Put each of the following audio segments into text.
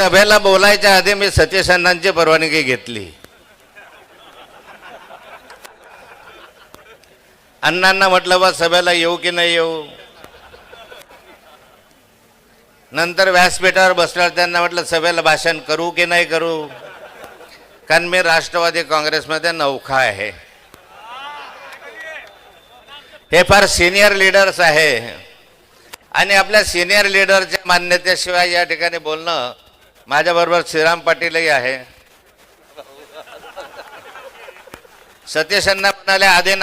सभेला बोलायच्या आधी मी सतीश अण्णांची परवानगी घेतली. अण्णांना म्हटलं बा सभेला येऊ की नाही येऊ? नंतर व्यासपीठावर बसल्यावर त्यांना म्हटलं सभेला भाषण करू की नाही करू? कारण मी राष्ट्रवादी काँग्रेसमध्ये नौखा आहे. हे फार सिनियर लीडर्स आहे. आणि आपल्या सिनियर लीडरच्या मान्यतेशिवाय या ठिकाणी बोलणं माझ्याबरोबर श्रीराम पाटीलही आहे. सतीश अण्णा म्हणाले आधी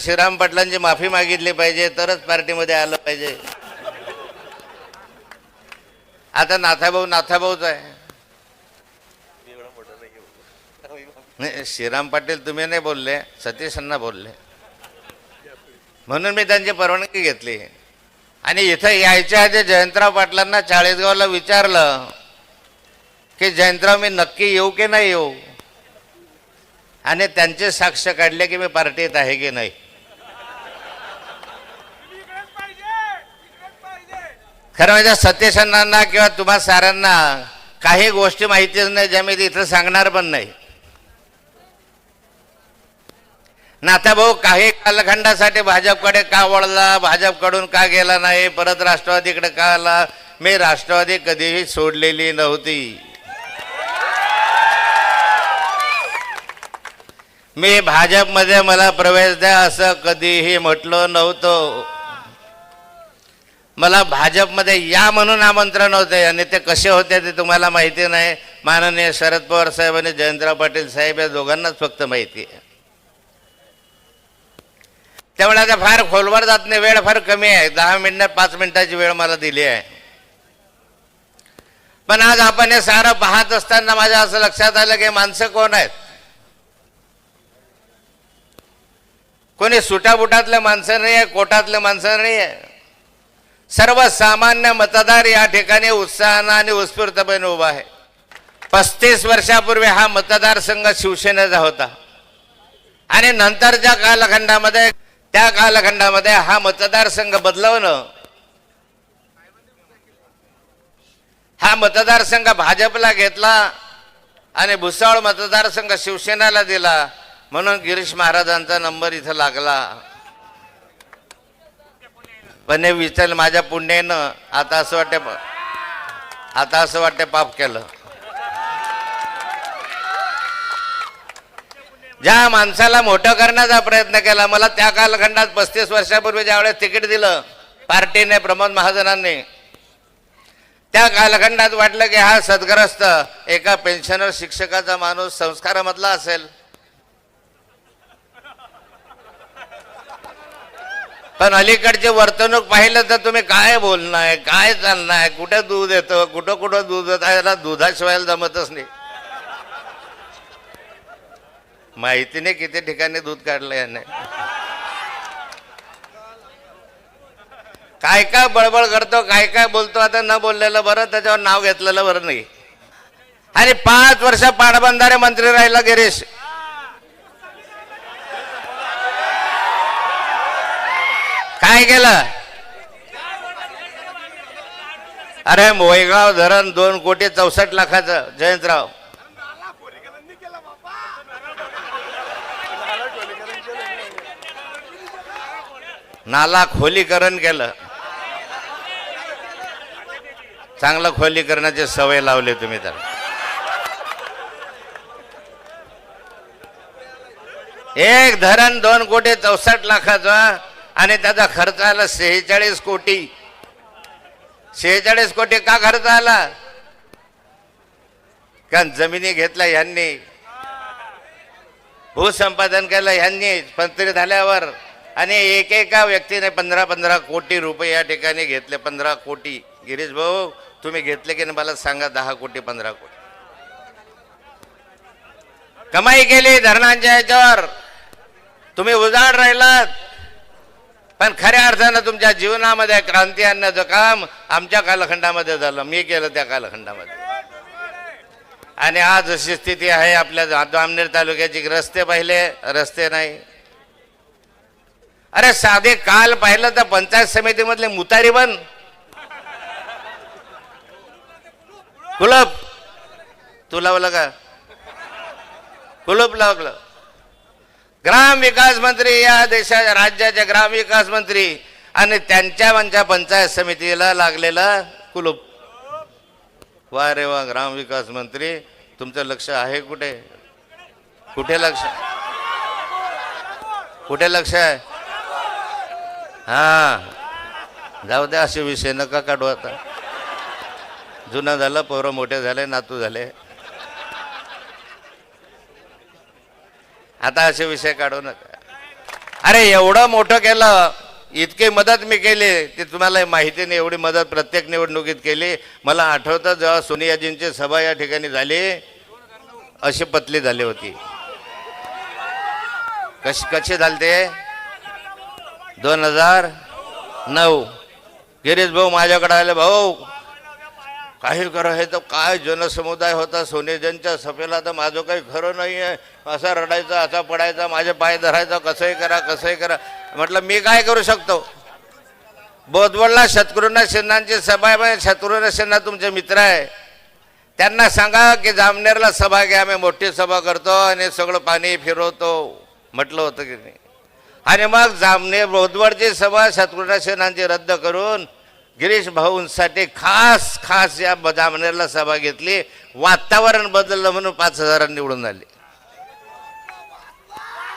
श्रीराम पाटलांची माफी मागितली पाहिजे तरच पार्टीमध्ये आलं पाहिजे. आता नाथाभाऊ नाथाभाऊच आहे. नाही श्रीराम पाटील तुम्ही नाही बोलले सतीश अण्णा बोलले. म्हणून मी त्यांची परवानगी घेतली. आणि इथं यायच्या आधी जयंतराव पाटलांना चाळीसगावला विचारलं. की जयंतराव मी नक्की येऊ की नाही येऊ? आणि त्यांचे साक्ष काढले की मी पार्टीत आहे की नाही? खरं म्हणजे सतीश अण्णांना किंवा तुम्हा साऱ्यांना काही गोष्टी माहितीच नाही ज्या मी इथं सांगणार पण नाही. नाथाभाऊ काही कालखंडासाठी भाजपकडे का वळला भाजपकडून का गेला नाही परत राष्ट्रवादीकडे का आला? मी राष्ट्रवादी कधीही सोडलेली नव्हती. मी भाजपमध्ये मला प्रवेश द्या असं कधीही म्हटलं नव्हतं. मला भाजपमध्ये या म्हणून आमंत्रण होते आणि ते कसे होते ते तुम्हाला माहिती नाही. माननीय शरद पवार साहेब आणि जयंतराव पाटील साहेब या दोघांनाच फक्त माहिती आहे. त्यामुळे आता फार खोलवर जात नाही वेळ फार कमी आहे. दहा मिनिट पाच मिनिटाची वेळ मला दिली आहे. पण आज आपण हे सारं पाहत असताना माझ्या असं लक्षात आलं की माणसं कोण आहेत? कोणी सुटाबुटातल्या माणसं नाही आहे कोटातले माणसं नाही आहे सर्वसामान्य मतदार या ठिकाणी उत्साहानं आणि उत्स्फूर्तपणे उभा आहे. पस्तीस वर्षापूर्वी हा मतदारसंघ शिवसेनेचा होता. आणि नंतरच्या कालखंडामध्ये त्या कालखंडामध्ये हा मतदारसंघ बदलवणं हा मतदारसंघ भाजपला घेतला आणि भुसावळ मतदारसंघ शिवसेनेला दिला. म्हणून गिरीश महाराजांचा नंबर इथं लागला. पण हे विचार माझ्या पुण्यानं आता असं वाटते आता असं वाटते पाप केलं. ज्या माणसाला मोठं करण्याचा प्रयत्न केला मला त्या कालखंडात पस्तीस वर्षापूर्वी ज्यावेळेस तिकीट दिलं पार्टीने प्रमोद महाजनांनी त्या कालखंडात वाटलं की हा सद्ग्रस्त एका पेन्शनर शिक्षकाचा माणूस संस्कारामधला असेल. पण अलीकडची वर्तणूक पाहिलं तर तुम्ही काय बोलणार? काय चालणार? कुठे दूध येतं? कुठं कुठं दूध येतं? याला दुधाशिवाय जमतच नाही. माहिती नाही किती ठिकाणी दूध काढलं याने. काय काय बळबळ करतो काय काय बोलतो आता न बोललेलं बरं त्याच्यावर नाव घेतलेलं बरं नाही. आणि पाच वर्ष पाटबंधारे मंत्री राहिला गिरीश. नाही केलं. अरे मोयगाव धरण दोन कोटी चौसष्ट लाखाचं. जयंतराव. नाला खोलीकरण केलं. चांगलं खोलीकरणाची सवय लावली तुम्ही तर. एक धरण दोन कोटी चौसष्ट लाखाचं. आणि त्याचा खर्च आला सेहेचाळीस कोटी. सेहेचाळीस कोटी का खर्च आला? कारण जमिनी घेतल्या यांनी. भूसंपादन केलं यांनी मंत्री झाल्यावर. आणि एकेका व्यक्तीने पंधरा पंधरा कोटी रुपये या ठिकाणी घेतले पंधरा कोटी. गिरीश भाऊ तुम्ही घेतले की नाही मला सांगा दहा कोटी पंधरा कोटी. कमाई केली धरणांच्या याच्यावर. तुम्ही उजाड राहिलात. पण खऱ्या अर्थानं तुमच्या जीवनामध्ये क्रांती आणण्याचं काम आमच्या कालखंडामध्ये झालं. मी केलं त्या कालखंडामध्ये. आणि आज अशी स्थिती आहे आपल्या जामनेर तालुक्याची रस्ते पाहिले रस्ते नाही. अरे साधे काल पाहिलं तर पंचायत समितीमधले मुतारी बन. कुलप. तू लावलं का? कुलप लावलं. ग्राम विकास मंत्री या देशाच्या राज्याचे ग्राम विकास मंत्री आणि त्यांच्या म्हणजे पंचायत समितीला लागलेलं कुलूप. वा रे वा ग्राम विकास मंत्री. तुमचं लक्ष आहे कुठे? कुठे लक्ष? कुठे लक्ष आहे? हा. जाऊ द्या असे विषय नका काढू आता. जुनं झालं पोरं मोठे झाले नातू झाले. आता असे विषय काढू नका. अरे एवढं मोठं केलं इतकी मदत मी केली ते तुम्हाला माहिती नाही एवढी मदत प्रत्येक निवडणुकीत केली. मला आठवतं जेव्हा सोनियाजींची सभा या ठिकाणी झाली अशी पतली झाली होती. कशी कशी झालते दोन हजार नऊ. गिरीश भाऊ माझ्याकडे आले भाऊ काही खरं हे तर काय जनसमुदाय होता सोनेजनच्या सफेला तर माझं काही खरं नाही आहे. असा रडायचा असा पडायचा माझे पाय धरायचा कसंही करा कसंही करा. म्हटलं मी काय करू शकतो? बोधवडला शत्रुघ्न सिन्हांची सभा आहे शत्रुघ्न सिन्हा तुमचे मित्र आहे. त्यांना सांगा की जामनेरला सभा घ्या आम्ही मोठी सभा करतो आणि सगळं पाणी फिरवतो. म्हटलं होतं की नाही. आणि मग जामनेर बोधवडची सभा शत्रुघ्न सिन्हांची रद्द करून गिरीश भाऊंसाठी खास खास या ब- सभा घेतली. वातावरण बदललं म्हणून पाच हजारांनी निवडून आले.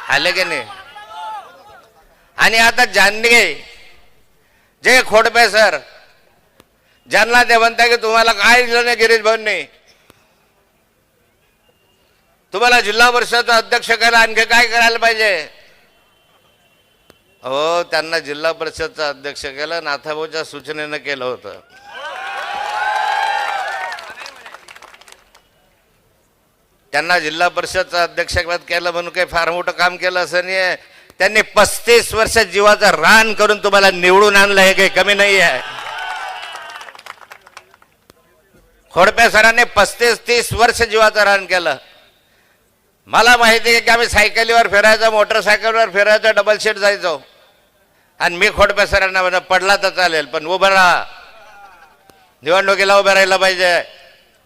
आले की नाही? आणि आता जान्हे जे खोडपे सर. ज्यांना ते म्हणता की तुम्हाला काय दिलं नाही गिरीश भाऊंनी? तुम्हाला जिल्हा परिषदचा अध्यक्ष करायला आणखी काय करायला पाहिजे? हो त्यांना जिल्हा परिषदचा अध्यक्ष केलं नाथाभाऊच्या सूचनेनं केलं होतं. त्यांना जिल्हा परिषदचा अध्यक्षपद केलं म्हणून काही फार मोठं काम केलं असं नाही त्यांनी पस्तीस वर्ष जीवाचं रान करून तुम्हाला निवडून आणलं हे काही कमी नाही आहे खोडपे सरांनी पस्तीस तीस वर्ष जीवाचं रान केलं. मला माहिती आहे की आम्ही सायकलीवर फिरायचो मोटरसायकलवर फिरायचो डबल शीट जायचो. आणि मी खोडपे सरांना पडला तर चालेल पण उभं राहा. निवडणुकीला उभं राहिला पाहिजे.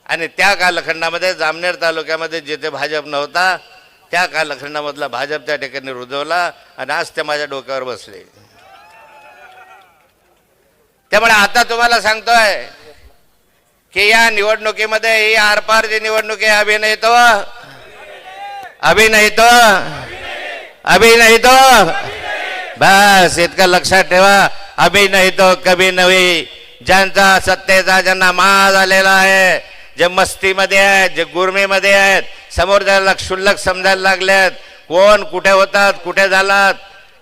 आणि त्या कालखंडामध्ये जामनेर तालुक्यामध्ये जिथे भाजप नव्हता त्या कालखंडामधला भाजप त्या ठिकाणी रुजवला आणि आज ते माझ्या डोक्यावर बसले. त्यामुळे आता तुम्हाला सांगतोय की या निवडणुकीमध्ये ही आरपार जी निवडणूक आहे अभिनयित नाही तो बस इतकं लक्षात ठेवा. अभि नाही तो कभी नवी. ज्यांचा सत्तेचा ज्यांना माज आलेला आहे जे मस्तीमध्ये आहेत जे गुरमीमध्ये आहेत समोर त्याला क्षुल्लक समजायला लागल्यात कोण कुठे होतात कुठे झालात?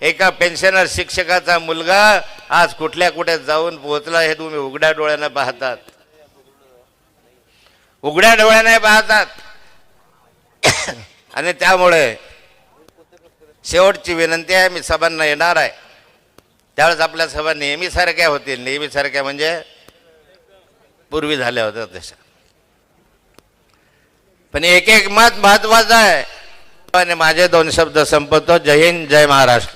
एका पेन्शनर शिक्षकाचा मुलगा आज कुठल्या कुठे जाऊन पोहोचला हे तुम्ही उघड्या डोळ्याने पाहतात. उघड्या डोळ्याने पाहतात. आणि त्यामुळे शेवटची विनंती आहे मी सभांना येणार आहे. त्यावेळेस आपल्या सभा नेहमीसारख्या होतील. नेहमीसारख्या म्हणजे पूर्वी झाल्या होत्या तशा. पण एक एक मत महत्वाचं आहे. आणि माझे दोन शब्द संपवतो. जय हिंद जय महाराष्ट्र.